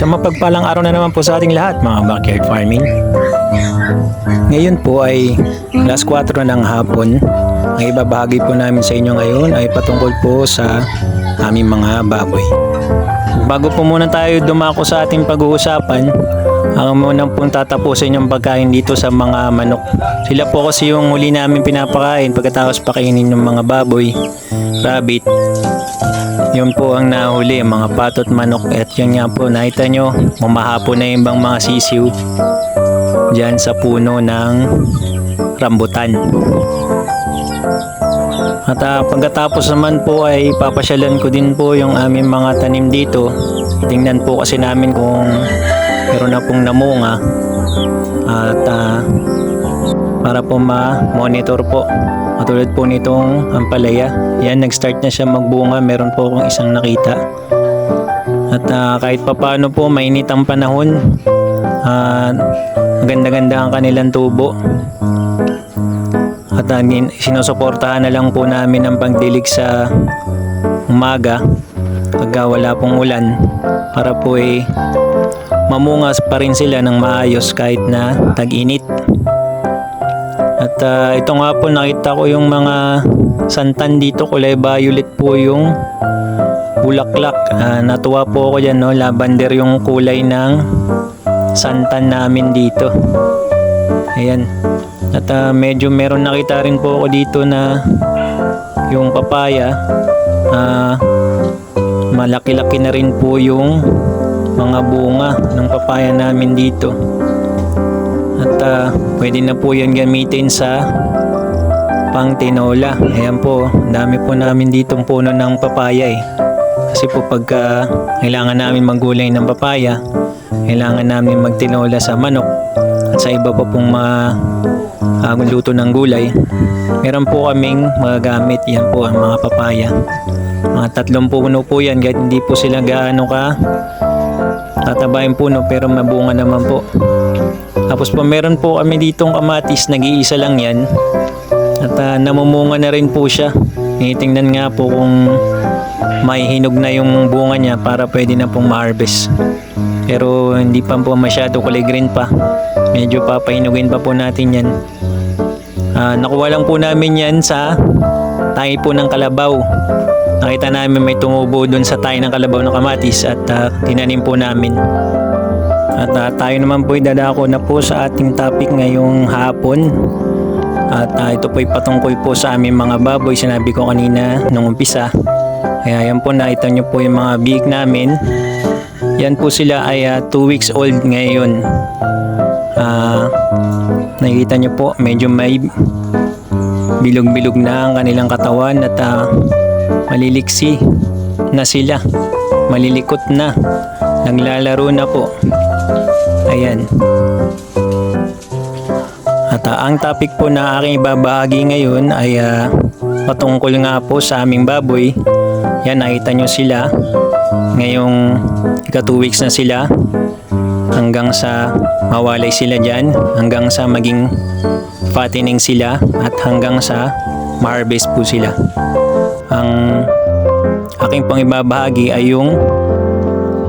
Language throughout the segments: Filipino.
Isang mapagpalang araw na naman po sa ating lahat mga backyard farming. Ngayon po ay last 4 na ng hapon. Ang ibabahagi po namin sa inyo ngayon ay patungkol po sa aming mga baboy. Bago po muna tayo dumako sa ating pag-uusapan, ang muna pong tatapusin yung pagkain dito sa mga manok. Sila po kasi yung huli namin pinapakain pagkatapos pakainin yung mga baboy, rabbit, yun po ang nahuli, mga patot manok. At yun nga po, nakita nyo, mamahapo na yung mga sisiw dyan sa puno ng rambutan. At ah, pagkatapos naman po ay papasyalan ko din po yung aming mga tanim dito. Tingnan po kasi namin kung meron na pong namunga. At ah, para po ma-monitor po. Katulad po nitong ampalaya. Yan, nag-start na siya magbunga. Meron po akong isang nakita. At ah, kahit papano po, mainit ang panahon. At maganda-ganda ang kanilang tubo. At uh, sinusuportahan na lang po namin ang pagdilig sa umaga pagka wala pong ulan para po eh mamungas pa rin sila ng maayos kahit na tag-init. At ah, ito nga po nakita ko yung mga santan dito kulay violet po yung bulaklak. Ah, natuwa po ako dyan no, lavender yung kulay ng santan namin dito. Ayan. At ah, medyo meron nakita rin po ako dito na yung papaya ah, malaki-laki na rin po yung mga bunga ng papaya namin dito. Ah, pwede na po yan gamitin sa pang tinola. Ayan po, dami po namin ditong puno ng papaya eh. Kasi po pagka kailangan namin maggulay ng papaya, kailangan namin magtinola sa manok at sa iba pa pong mga ah, luto ng gulay. Meron po kaming magagamit yan po ang mga papaya. Mga tatlong puno po yan kahit hindi po sila gaano ka tatabayin puno pero mabunga naman po. Tapos po meron po kami ditong kamatis, nag-iisa lang yan. At ah, namumunga na rin po siya. Tinitingnan nga po kung may hinog na yung bunga niya para pwede na pong ma-harvest. Pero hindi pa po masyado kulay green pa. Medyo papahinugin pa po natin yan. Ah, nakuha lang po namin yan sa tayo po ng kalabaw. Nakita namin may tumubo doon sa tayo ng kalabaw ng kamatis at ah, tinanim po namin. At ah, tayo naman po dadako na po sa ating topic ngayong hapon. At ah, ito po ay patungkol po sa aming mga baboy. Sinabi ko kanina nung umpisa. Kaya yan po nakita nyo po yung mga big namin. Yan po sila ay 2 weeks old ngayon. Ah, nakikita nyo po medyo may bilog-bilog na ang kanilang katawan at ah, maliliksi na sila. Malilikot na. Naglalaro na po. Ayan. At ah, ang topic po na aking ibabahagi ngayon ay ah, patungkol nga po sa aming baboy. Yan, nakita nyo sila. Ngayong ika 2 weeks na sila. Hanggang sa mawalay sila dyan. Hanggang sa maging fattening sila. At hanggang sa ma-harvest po sila. Ang aking pang ibabahagi ay yung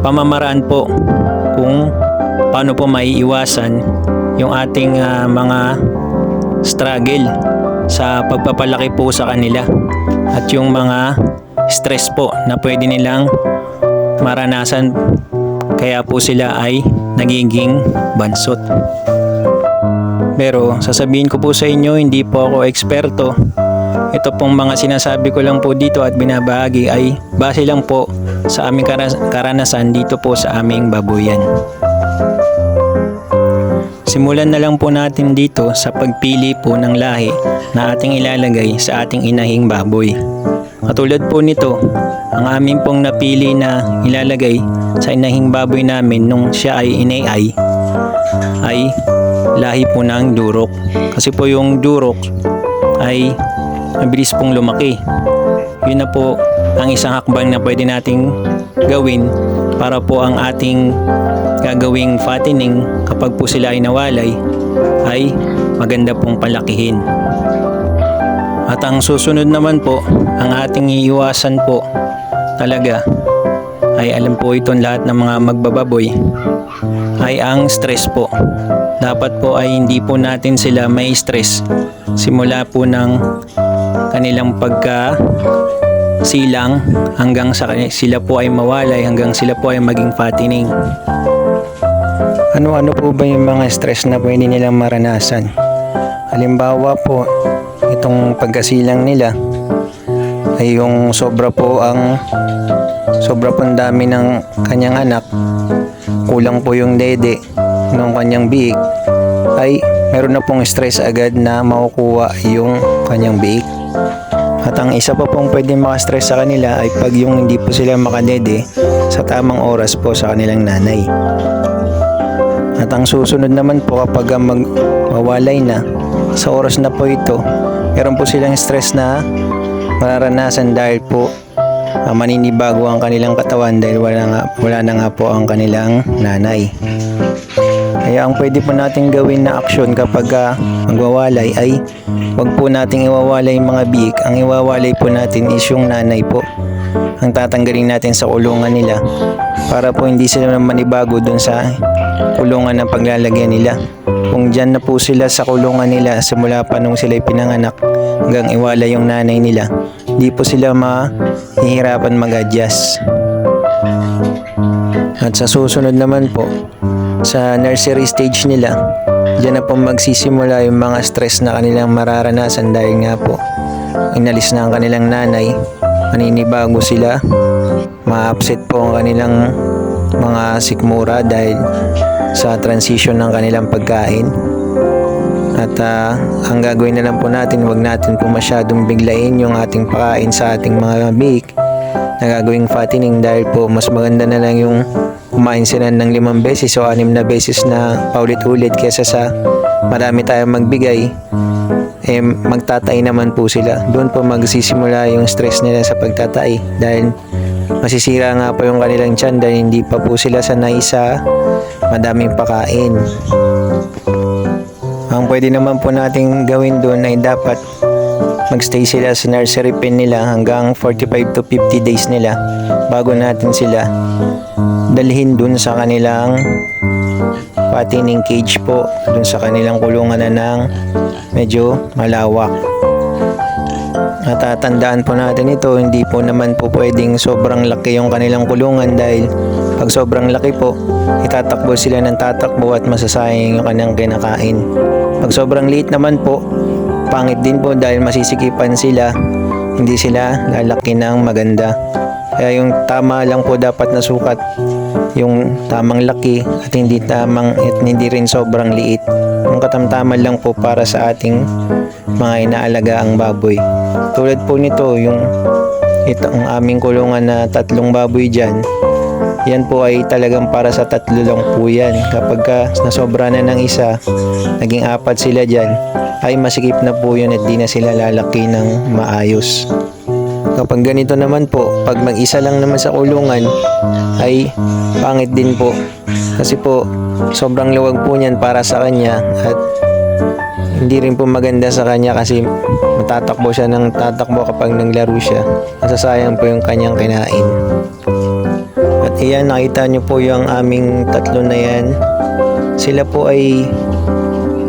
pamamaraan po kung paano po maiiwasan yung ating ah, mga struggle sa pagpapalaki po sa kanila at yung mga stress po na pwede nilang maranasan kaya po sila ay nagiging bansot. Pero sasabihin ko po sa inyo, hindi po ako eksperto. Ito pong mga sinasabi ko lang po dito at binabahagi ay base lang po sa aming karanasan dito po sa aming babuyan. Simulan na lang po natin dito sa pagpili po ng lahi na ating ilalagay sa ating inahing baboy. Katulad po nito, ang aming pong napili na ilalagay sa inahing baboy namin nung siya ay inay ay lahi po ng durok. Kasi po yung durok ay mabilis pong lumaki. Yun na po ang isang hakbang na pwede nating gawin para po ang ating gagawing fattening kapag po sila ay nawalay ay maganda pong palakihin. At ang susunod naman po, ang ating iiwasan po talaga ay alam po itong lahat ng mga magbababoy ay ang stress po. Dapat po ay hindi po natin sila may stress simula po ng kanilang pagka silang hanggang sa sila po ay mawalay hanggang sila po ay maging fattening. Ano-ano po ba yung mga stress na pwede nilang maranasan? Halimbawa po, itong pagkasilang nila ay yung sobra po ang sobra po ang dami ng kanyang anak kulang po yung dede ng kanyang biik ay meron na pong stress agad na makukuha yung kanyang biik at ang isa pa pong pwede makastress sa kanila ay pag yung hindi po sila makadede sa tamang oras po sa kanilang nanay at ang susunod naman po kapag mag mawalay na sa oras na po ito meron po silang stress na mararanasan dahil po ah, maninibago ang kanilang katawan dahil wala, nga, wala na nga po ang kanilang nanay. Kaya ang pwede po natin gawin na aksyon kapag ah, magwawalay ay wag po nating iwawalay yung mga biik. Ang iwawalay po natin is yung nanay po. Ang tatanggalin natin sa kulungan nila para po hindi sila manibago dun sa kulungan ng paglalagyan nila. Kung dyan na po sila sa kulungan nila simula pa nung sila pinanganak hanggang iwala yung nanay nila, hindi po sila mahihirapan mag-adjust. At sa susunod naman po, sa nursery stage nila, dyan na po magsisimula yung mga stress na kanilang mararanasan dahil nga po, inalis na ang kanilang nanay, maninibago sila, ma-upset po ang kanilang mga sikmura dahil sa transition ng kanilang pagkain. At ah, ang gagawin na lang po natin, wag natin po masyadong biglain yung ating pakain sa ating mga bake na gagawing fattening dahil po mas maganda na lang yung kumain sila ng limang beses o anim na beses na paulit-ulit kesa sa marami tayong magbigay eh magtatay naman po sila. Doon po magsisimula yung stress nila sa pagtatay dahil masisira nga po yung kanilang tiyan dahil hindi pa po sila sanay sa madaming pakain. Ang pwede naman po nating gawin doon ay dapat magstay sila sa nursery pen nila hanggang 45 to 50 days nila bago natin sila dalhin dun sa kanilang fattening cage po dun sa kanilang kulungan na ng medyo malawak. At tatandaan po natin ito hindi po naman po pwedeng sobrang laki yung kanilang kulungan dahil pag sobrang laki po itatakbo sila ng tatakbo at masasayang yung kanilang kinakain. Pag sobrang liit naman po pangit din po dahil masisikipan sila hindi sila lalaki ng maganda. Kaya yung tama lang po dapat na sukat yung tamang laki at hindi tamang at hindi rin sobrang liit. Yung katamtaman lang po para sa ating mga inaalaga ang baboy. Tulad po nito yung itong aming kulungan na tatlong baboy dyan yan po ay talagang para sa tatlo lang po yan. Kapag ka nasobra na ng isa naging apat sila dyan ay masikip na po yun at di na sila lalaki ng maayos kapag ganito naman po pag mag-isa lang naman sa kulungan ay pangit din po. Kasi po sobrang luwag po niyan para sa kanya at hindi rin po maganda sa kanya kasi matatakbo siya ng tatakbo kapag naglaro siya. Masasayang po yung kanyang kinain. At iyan nakita nyo po yung aming tatlo na yan. Sila po ay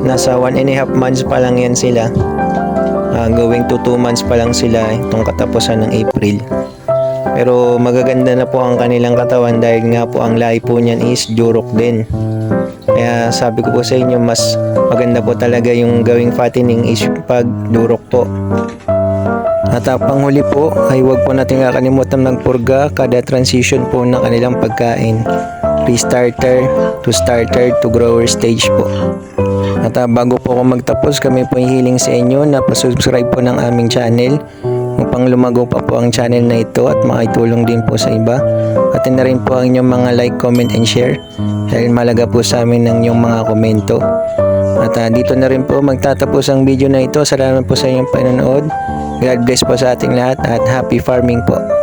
nasa one and a half months pa lang yan sila Ah, going to 2 months pa lang sila itong katapusan ng April pero magaganda na po ang kanilang katawan dahil nga po ang lahi po niyan is Durok din. Kaya sabi ko po sa inyo mas maganda po talaga yung gawing fattening is pag Durok po. At ang panghuli po ay huwag po natin kakalimutan magpurga kada transition po ng kanilang pagkain. Pre-starter to starter to grower stage po. At ah, bago po ako magtapos, kami po hiling sa inyo na pasubscribe po ng aming channel upang lumago pa po ang channel na ito at makitulong din po sa iba. At na rin po ang inyong mga like, comment, and share dahil malaga po sa amin ng inyong mga komento. At ah, dito na rin po magtatapos ang video na ito. Salamat po sa inyong panonood. God bless po sa ating lahat at happy farming po.